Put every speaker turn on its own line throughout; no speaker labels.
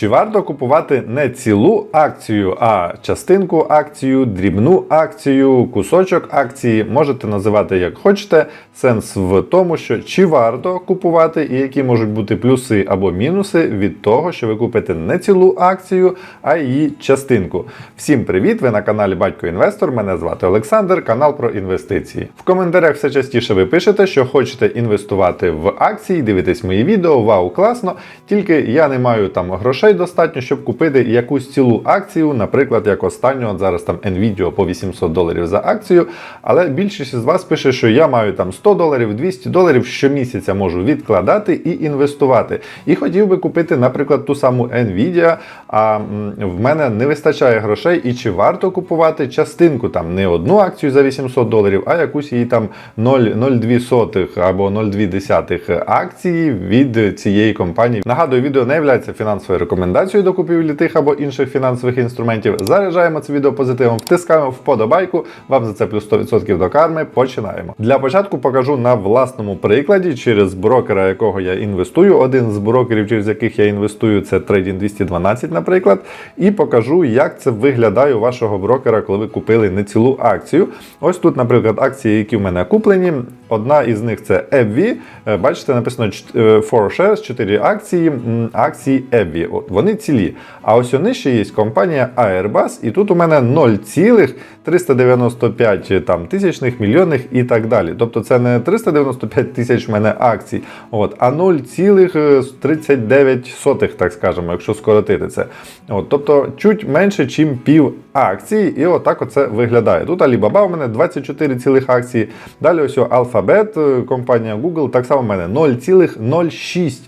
Чи варто купувати не цілу акцію, а частинку акцію, дрібну акцію, кусочок акції? Можете називати як хочете. Сенс в тому, що чи варто купувати і які можуть бути плюси або мінуси від того, що ви купите не цілу акцію, а її частинку. Всім привіт! Ви на каналі Батько Інвестор. Мене звати Олександр, канал про інвестиції. В коментарях все частіше ви пишете, що хочете інвестувати в акції, дивитесь мої відео. Вау, класно! Тільки я не маю там грошей достатньо, щоб купити якусь цілу акцію, наприклад, як останню, от зараз там Nvidia по 800 доларів за акцію. Але більшість з вас пише, що я маю там 100 доларів, 200 доларів щомісяця можу відкладати і інвестувати. І хотів би купити, наприклад, ту саму Nvidia, а в мене не вистачає грошей, і чи варто купувати частинку там не одну акцію за 800 доларів, а якусь її там 0,02 або 0,2 акції від цієї компанії. Нагадую, відео не є фінансовою рекомендацією до купівлі тих або інших фінансових інструментів. Заряджаємо це відео позитивом, втискаємо вподобайку. Вам за це плюс 100% до карми. Починаємо. Для початку покажу на власному прикладі через брокера, якого я інвестую. Один з брокерів, через яких я інвестую, це Trading 212, наприклад. І покажу, як це виглядає у вашого брокера, коли ви купили не цілу акцію. Ось тут, наприклад, акції, які в мене куплені. Одна із них це EBVI. Е, Бачите, написано 4 shares, 4 акції, акції EBVI. Вони цілі. А ось нижче є компанія Airbus, і тут у мене 0,395 там, тисячних, мільйонних і так далі. Тобто це не 395 тисяч в мене акцій, от, а 0,39, так скажемо, якщо скоротити це. От, тобто чуть менше, ніж пів акції, і отак оце виглядає. Тут Alibaba у мене 24 цілих акції. Далі ось Alphabet, е, компанія Google, так само в мене 0,06.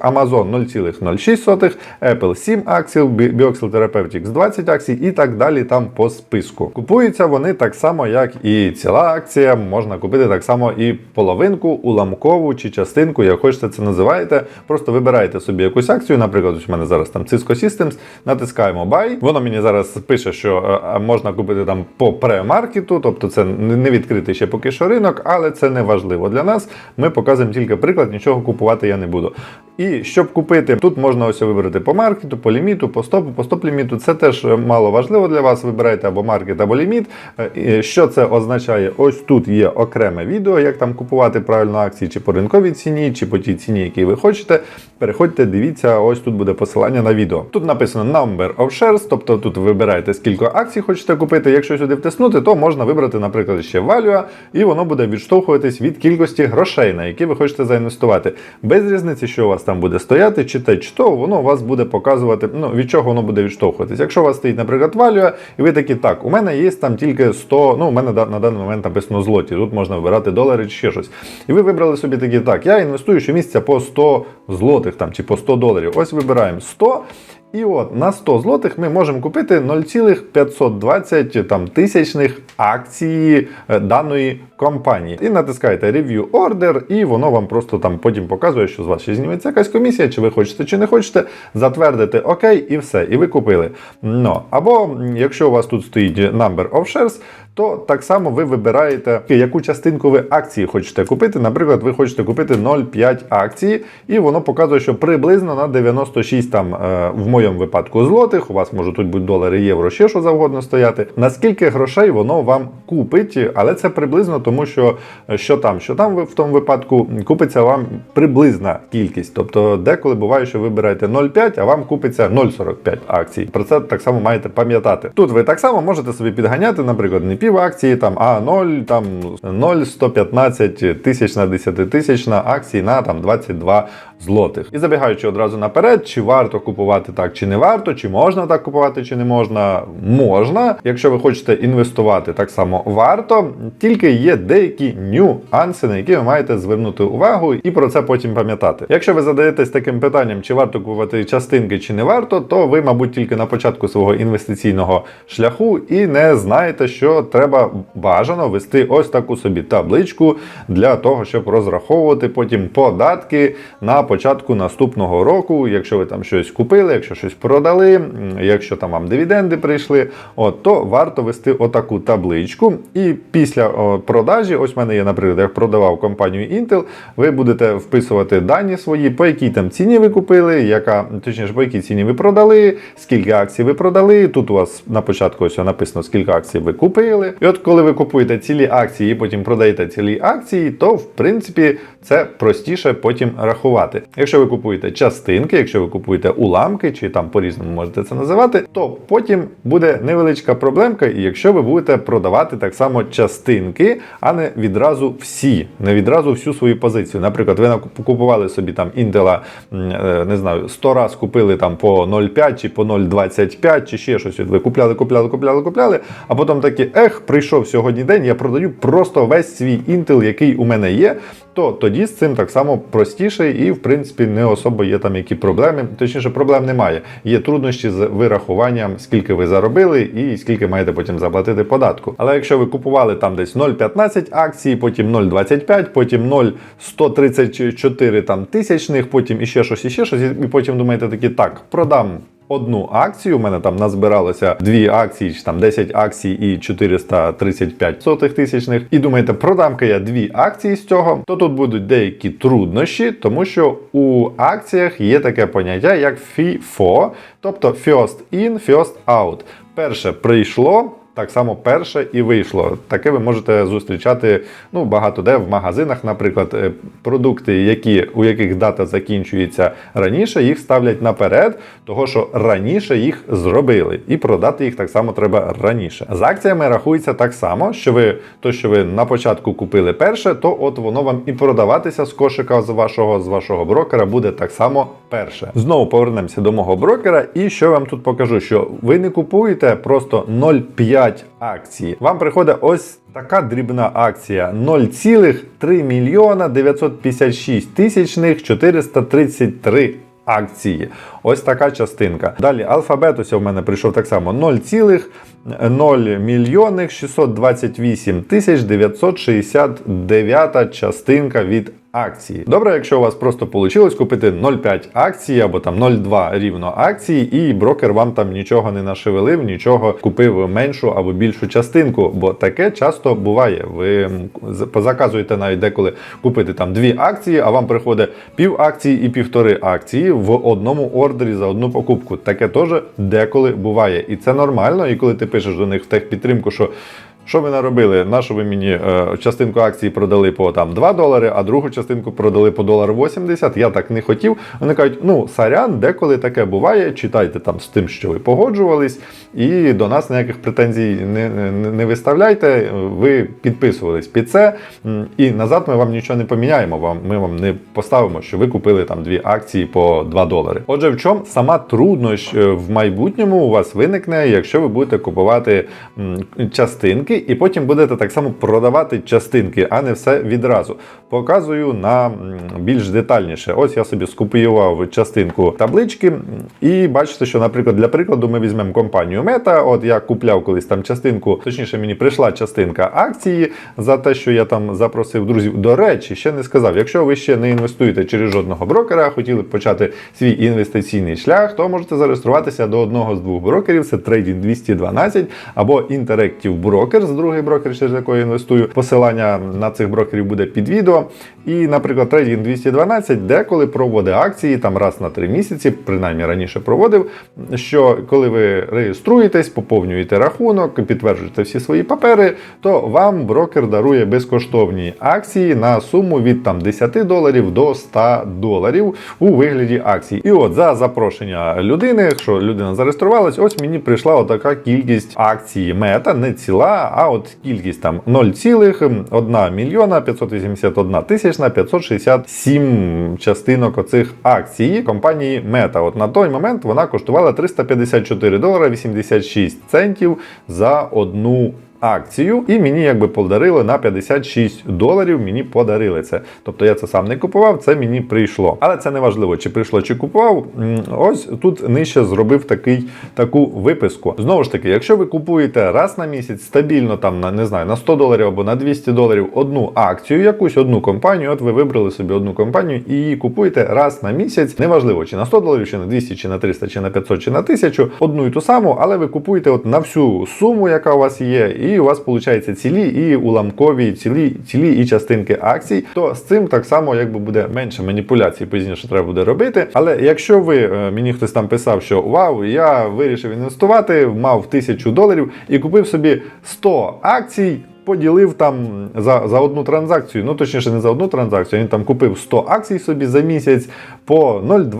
Amazon 0,06, Apple 7 акцій, Bi- Bioxel Therapeutics 20 акцій і так далі там по списку. Купуються вони так само, як і ціла акція. Можна купити так само і половинку, уламкову чи частинку, як хочете це називаєте. Просто вибираєте собі якусь акцію. Наприклад, у мене зараз там Cisco Systems, натискаємо Buy. Воно мені зараз пише, що е, можна купити там по премаркету, тобто це не відкритий ще поки що ринок, але це не важливо для нас. Ми показуємо тільки приклад, нічого купувати я не буду. І щоб купити, тут можна ось вибрати по маркету, по ліміту, по стопу, по стоп-ліміту. Це теж мало важливо для вас. Вибирайте або маркет, або ліміт. Е, Що це означає? Ось тут є окреме відео, як там купувати правильно акції, чи по ринковій ціні, чи по тій ціні, які ви хочете. Переходьте, дивіться, ось тут буде посилання на відео. Тут написано Number of Shares, тобто тут вибираєте, скільки акцій хочете купити. Якщо сюди втиснути, то можна вибрати, наприклад, ще Value, і воно буде відштовхуватись від кількості грошей, на які ви хочете заінвестувати. Без різниці, що у вас там буде стояти, чи те, чи то, воно у вас буде показувати, ну, від чого воно буде відштовхуватись. Якщо у вас стоїть, наприклад, Value, і ви такі, так, у мене є там тільки 100, ну, у мене на даний момент написано злоті, тут можна вибирати долари чи ще щось. І ви вибрали собі такі, так, я інвестую щомісяця по 100 злотих там, чи по 100 доларів. Ось вибираємо 100. І от на 100 злотих ми можемо купити 0,520 там, тисячних акції е, даної компанії. І натискаєте Review Order, і воно вам просто там потім показує, що з вас ще зніметься якась комісія, чи ви хочете, чи не хочете, затвердити ОК, і все, і ви купили. Ну, або якщо у вас тут стоїть Number of Shares, то так само ви вибираєте, яку частинку ви акції хочете купити. Наприклад, ви хочете купити 0,5 акції, і воно показує, що приблизно на 96 там е, в моєму випадку злотих. У вас можуть тут бути долари, євро, ще що завгодно стояти. Наскільки грошей воно вам купить, але це приблизно, тому що е, що там, що там в тому випадку купиться вам приблизна кількість. Тобто деколи буває, що ви берете 0,5, а вам купиться 0,45 акцій. Про це так само маєте пам'ятати. Тут ви так само можете собі підганяти, наприклад, не пів акції, там, а 0, там 0,115 тисяч на 10 тисяч на акції на там 22 злотих. І забігаючи одразу наперед, чи варто купувати так, чи не варто, чи можна так купувати, чи не можна. Можна. Якщо ви хочете інвестувати, так само варто. Тільки є деякі нюанси, на які ви маєте звернути увагу і про це потім пам'ятати. Якщо ви задаєтесь таким питанням, чи варто купувати частинки, чи не варто, то ви, мабуть, тільки на початку свого інвестиційного шляху і не знаєте, що треба бажано вести ось таку собі табличку для того, щоб розраховувати потім податки на початку наступного року. Якщо ви там щось купили, якщо щось продали, якщо там вам дивіденди прийшли, от, то варто вести отаку табличку. І після продажі, ось в мене є, наприклад, я продавав компанію Intel, ви будете вписувати дані свої, по якій там ціні ви купили, яка, точніше, по якій ціні ви продали, скільки акцій ви продали. Тут у вас на початку ось написано, скільки акцій ви купили. І от коли ви купуєте цілі акції і потім продаєте цілі акції, то в принципі це простіше потім рахувати. Якщо ви купуєте частинки, якщо ви купуєте уламки, чи там по-різному можете це називати, то потім буде невеличка проблемка, і якщо ви будете продавати так само частинки, а не відразу всі, не відразу всю свою позицію. Наприклад, ви купували собі там Intel, е, не знаю, 100 раз купили там по 0,5 чи по 0,25 чи ще щось. Ви купляли, купляли, купляли, купляли, а потім такі, ех, прийшов сьогодні день, я продаю просто весь свій Intel, який у мене є. То тоді з цим так само простіше і, в принципі, не особо є там які проблеми. Точніше, проблем немає. Є труднощі з вирахуванням, скільки ви заробили і скільки маєте потім заплатити податку. Але якщо ви купували там десь 0,15 акцій, потім 0,25, потім 0,134 там тисячних, потім іще щось, іще щось, і потім думаєте такі, так, продам одну акцію. У мене там назбиралося дві акції, чи там 10 акцій і 435 сотих тисячних. І думаєте, продам-ка я дві акції з цього, то тут будуть деякі труднощі, тому що у акціях є таке поняття як FIFO, тобто First In, First Out. Перше прийшло. Так само перше і вийшло. Таке ви можете зустрічати ну, багато де в магазинах, наприклад, е, продукти, які, у яких дата закінчується раніше, їх ставлять наперед, того що раніше їх зробили, і продати їх так само треба раніше. З акціями рахується так само, що ви то, що ви на початку купили перше, то от воно вам і продаватися з кошика з вашого з вашого брокера буде так само перше. Знову повернемося до мого брокера, і що я вам тут покажу, що ви не купуєте просто 0,5 акції. Вам приходить ось така дрібна акція 0,3 мільйона 956 тисячних 433 акції. Ось така частинка. Далі алфабет ось у мене прийшов так само 0,0 мільйонних 628 тисяч 969 частинка від акції. Добре, якщо у вас просто вийшло купити 0,5 акцій або там 0,2 рівно акції, і брокер вам там нічого не нашевелив, нічого купив меншу або більшу частинку, бо таке часто буває. Ви позаказуєте навіть деколи купити там дві акції, а вам приходить пів акції і півтори акції в одному ордері за одну покупку. Таке теж деколи буває. І це нормально. І коли ти пишеш до них в техпідтримку, що що ви наробили? На що ви мені е, частинку акції продали по там 2 долари, а другу частинку продали по долар 80? Я так не хотів. Вони кажуть, ну сорян, деколи таке буває. Читайте там з тим, що ви погоджувались, і до нас ніяких претензій не, не, не виставляйте. Ви підписувались під це, і назад ми вам нічого не поміняємо. Вам ми вам не поставимо, що ви купили там дві акції по 2 долари. Отже, в чому сама труднощ е, в майбутньому у вас виникне, якщо ви будете купувати м, частинки, і потім будете так само продавати частинки, а не все відразу. Показую на більш детальніше. Ось я собі скопіював частинку таблички, і бачите, що, наприклад, для прикладу, ми візьмемо компанію Meta. От я купляв колись там частинку, точніше, мені прийшла частинка акції за те, що я там запросив друзів. До речі, ще не сказав, якщо ви ще не інвестуєте через жодного брокера, хотіли б почати свій інвестиційний шлях, то можете зареєструватися до одного з двох брокерів: це Trading 212 або Interactive Brokers, другий брокер, через який я інвестую. Посилання на цих брокерів буде під відео. І, наприклад, Trading 212 деколи проводить акції там раз на три місяці, принаймні раніше проводив. Що коли ви реєструєтесь, поповнюєте рахунок, підтверджуєте всі свої папери, то вам брокер дарує безкоштовні акції на суму від там 10 доларів до 100 доларів у вигляді акцій. І от за запрошення людини, що людина зареєструвалась, ось мені прийшла отака кількість акцій мета, не ціла, а от кількість там 0,1 мільйона 581 тисячна 567 частинок оцих акцій компанії Мета. От на той момент вона коштувала 354 долара 86 центів за одну акцію, і мені якби подарили на 56 доларів. Мені подарили це. Тобто я це сам не купував, це мені прийшло. Але це не важливо, чи прийшло, чи купував. Ось тут нижче зробив такий таку виписку. Знову ж таки, якщо ви купуєте раз на місяць стабільно там на не знаю на 100 доларів або на 200 доларів одну акцію, якусь одну компанію, от ви вибрали собі одну компанію і її купуєте раз на місяць. Неважливо, чи на 100 доларів, чи на 200, чи на 300, чи на 500, чи на 1000, одну і ту саму, але ви купуєте от на всю суму, яка у вас є, і у вас виходить цілі і уламкові, цілі, цілі і частинки акцій. То з цим так само якби буде менше маніпуляцій, пізніше треба буде робити. Але якщо ви е, мені хтось там писав, що вау, я вирішив інвестувати, мав тисячу доларів і купив собі 100 акцій. Поділив там за, за одну транзакцію, ну точніше не за одну транзакцію, він там купив 100 акцій собі за місяць по 0,2,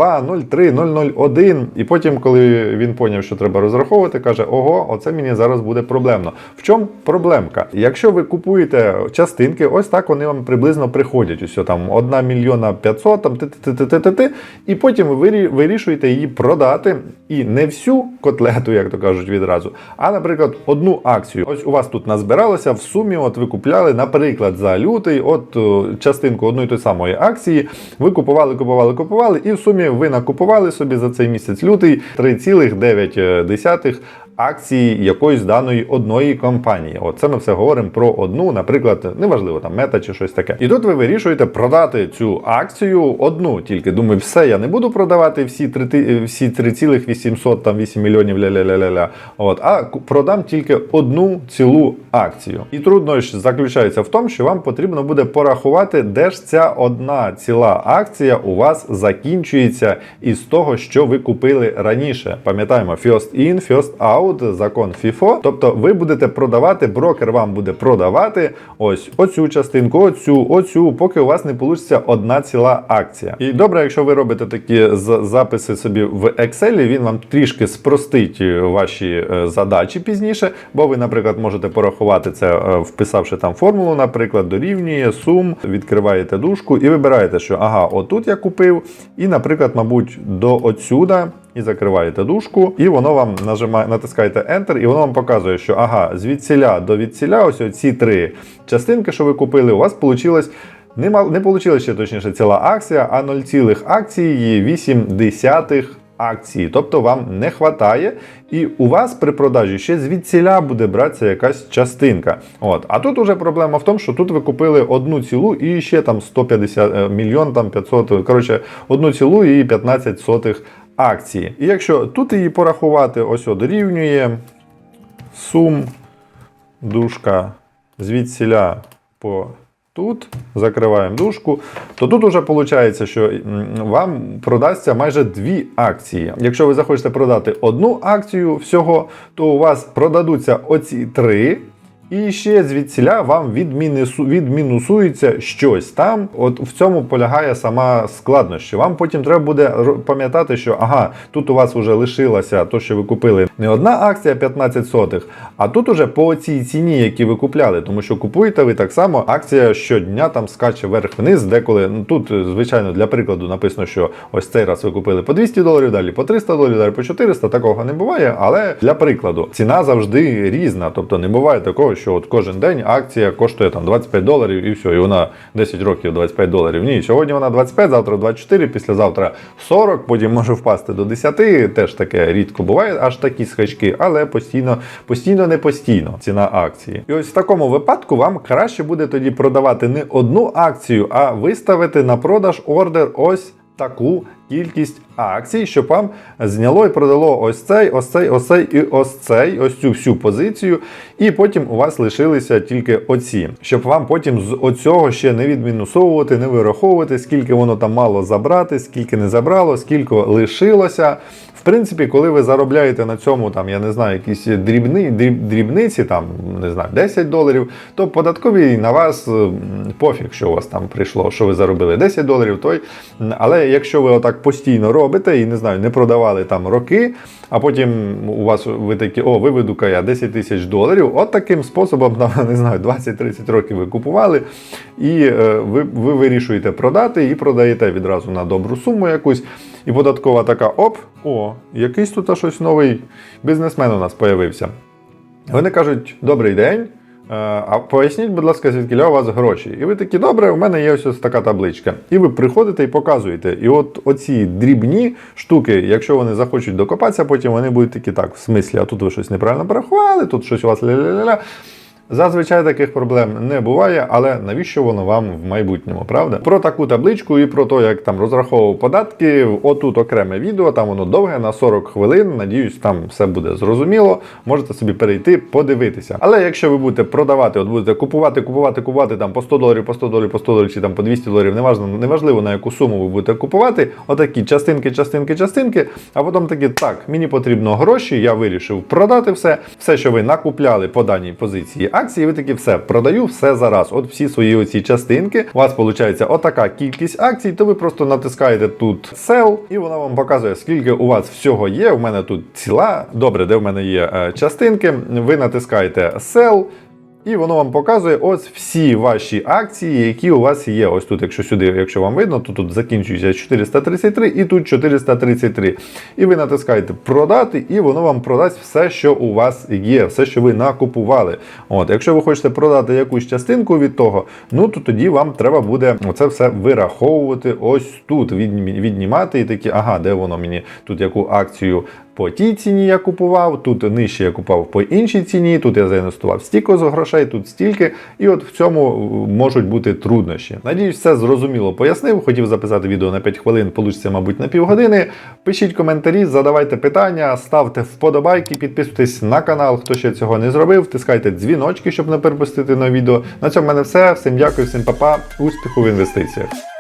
0,3, 0,01. І потім, коли він поняв, що треба розраховувати, каже: Ого, оце мені зараз буде проблемно. В чому проблемка? Якщо ви купуєте частинки, ось так вони вам приблизно приходять. Ось там 1 мільйона 500, там ти-ти-ти-ти-ти, і потім ви вирішуєте її продати. І не всю котлету, як то кажуть, відразу, а, наприклад, одну акцію. Ось у вас тут назбиралося в сумі. От ви купляли, наприклад, за лютий, от частинку одної тої самої акції. Ви купували, купували, купували, і в сумі ви накупували собі за цей місяць лютий 3,9 акції якоїсь даної одної компанії. Оце ми все говоримо про одну, наприклад, неважливо, там мета чи щось таке. І тут ви вирішуєте продати цю акцію одну, тільки думаю, все, я не буду продавати всі 3, всі 3,800 там 8 мільйонів ля-ля-ля-ля-ля. От, а продам тільки одну цілу акцію. І труднощ заключається в тому, що вам потрібно буде порахувати, де ж ця одна ціла акція у вас закінчується із того, що ви купили раніше. Пам'ятаємо, first in, first out, закон FIFO. Тобто ви будете продавати, брокер вам буде продавати ось оцю частинку, оцю, оцю, поки у вас не вийде одна ціла акція. І добре, якщо ви робите такі записи собі в Excel, він вам трішки спростить е, ваші е, задачі пізніше, бо ви, наприклад, можете порахувати це, е, вписавши там формулу, наприклад, дорівнює сум, відкриваєте дужку і вибираєте, що ага, отут я купив, і, наприклад, мабуть, до отсюда. І закриваєте дужку, і воно вам нажимає, натискаєте Enter, і воно вам показує, що ага, звідсіля до відсіля, ось ці три частинки, що ви купили, у вас вийшло не, не вийшла ще точніше ціла акція, а 0, акції 8 акції. Тобто вам не вистачає, і у вас при продажі ще звідсіля буде братися якась частинка. От. А тут уже проблема в тому, що тут ви купили одну цілу і ще там 150 е, мільйон, там 500, коротше, одну цілу і 15 сотих акції. І якщо тут її порахувати, ось о, дорівнює сум, дужка звідсіля по тут, закриваємо дужку, то тут уже виходить, що вам продасться майже дві акції. Якщо ви захочете продати одну акцію всього, то у вас продадуться оці три. І ще звідсіля вам відмінусується щось там. От в цьому полягає сама складність. Вам потім треба буде пам'ятати, що ага, тут у вас вже лишилося то, що ви купили не одна акція 15 сотих, а тут уже по цій ціні, які ви купляли. Тому що купуєте ви так само, акція щодня там скаче вверх-вниз, деколи ну тут, звичайно, для прикладу написано, що ось цей раз ви купили по 200 доларів, далі по 300 доларів, далі по 400, такого не буває. Але для прикладу, ціна завжди різна. Тобто не буває такого, що от кожен день акція коштує там 25 доларів і все, і вона 10 років 25 доларів. Ні, сьогодні вона 25, завтра 24, післязавтра 40, потім може впасти до 10. Теж таке рідко буває, аж такі скачки, але постійно, постійно не постійно ціна акції. І ось в такому випадку вам краще буде тоді продавати не одну акцію, а виставити на продаж ордер ось таку кількість акцій, щоб вам зняло і продало ось цей, ось цей, ось цей і ось цей, ось цю всю позицію. І потім у вас лишилися тільки оці, щоб вам потім з оцього ще не відмінусовувати, не вираховувати, скільки воно там мало забрати, скільки не забрало, скільки лишилося. В принципі, коли ви заробляєте на цьому, там, я не знаю, якісь дрібни, дріб, дрібниці, там, не знаю, 10 доларів, то податкові на вас пофіг, що у вас там прийшло, що ви заробили 10 доларів, той. Але якщо ви отак постійно робите і не знаю, не продавали там роки, а потім у вас ви такі, о, виведу-ка я 10 тисяч доларів, от таким способом, там, не знаю, 20-30 років ви купували, і е, ви, ви вирішуєте продати і продаєте відразу на добру суму якусь. І податкова така: оп, о, якийсь тут щось новий бізнесмен у нас появився. Вони кажуть: добрий день. Е, А поясніть, будь ласка, звідки у вас гроші? І ви такі, добре, у мене є ось, ось така табличка. І ви приходите і показуєте. І от оці дрібні штуки, якщо вони захочуть докопатися, потім вони будуть такі, так, в смислі, а тут ви щось неправильно порахували, тут щось у вас ля-ля-ля-ля. Зазвичай таких проблем не буває, але навіщо воно вам в майбутньому, правда? Про таку табличку і про те, як там розраховував податки, отут окреме відео, там воно довге на 40 хвилин. Надіюсь, там все буде зрозуміло. Можете собі перейти, подивитися. Але якщо ви будете продавати, от будете купувати, купувати, купувати там по 100 доларів, по 100 доларів, по 100 доларів чи там по 200 доларів, неважно, неважливо на яку суму ви будете купувати, отакі частинки, частинки, частинки, а потім такі, так, мені потрібно гроші, я вирішив продати все, все, що ви накупляли по даній позиції акції, ви такі все продаю, все зараз. От всі свої оці частинки. У вас виходить отака кількість акцій, то ви просто натискаєте тут sell, і вона вам показує, скільки у вас всього є. У мене тут ціла. Добре, де в мене є е, частинки. Ви натискаєте sell. І воно вам показує ось всі ваші акції, які у вас є. Ось тут, якщо сюди, якщо вам видно, то тут закінчується 433 і тут 433. І ви натискаєте продати, і воно вам продасть все, що у вас є, все, що ви накупували. От, якщо ви хочете продати якусь частинку від того, ну то тоді вам треба буде це все вираховувати ось тут, віднімати і такі, ага, де воно мені тут яку акцію по тій ціні я купував, тут нижче я купував по іншій ціні, тут я заінвестував стільки з грошей, тут стільки. І от в цьому е, можуть бути труднощі. Надіюсь, все зрозуміло пояснив. Хотів записати відео на 5 хвилин, получиться, мабуть, на півгодини. Пишіть коментарі, задавайте питання, ставте вподобайки, підписуйтесь на канал, хто ще цього не зробив. Тискайте дзвіночки, щоб не перепустити нові відео. На цьому в мене все. Всім дякую, всім па-па, успіху в інвестиціях.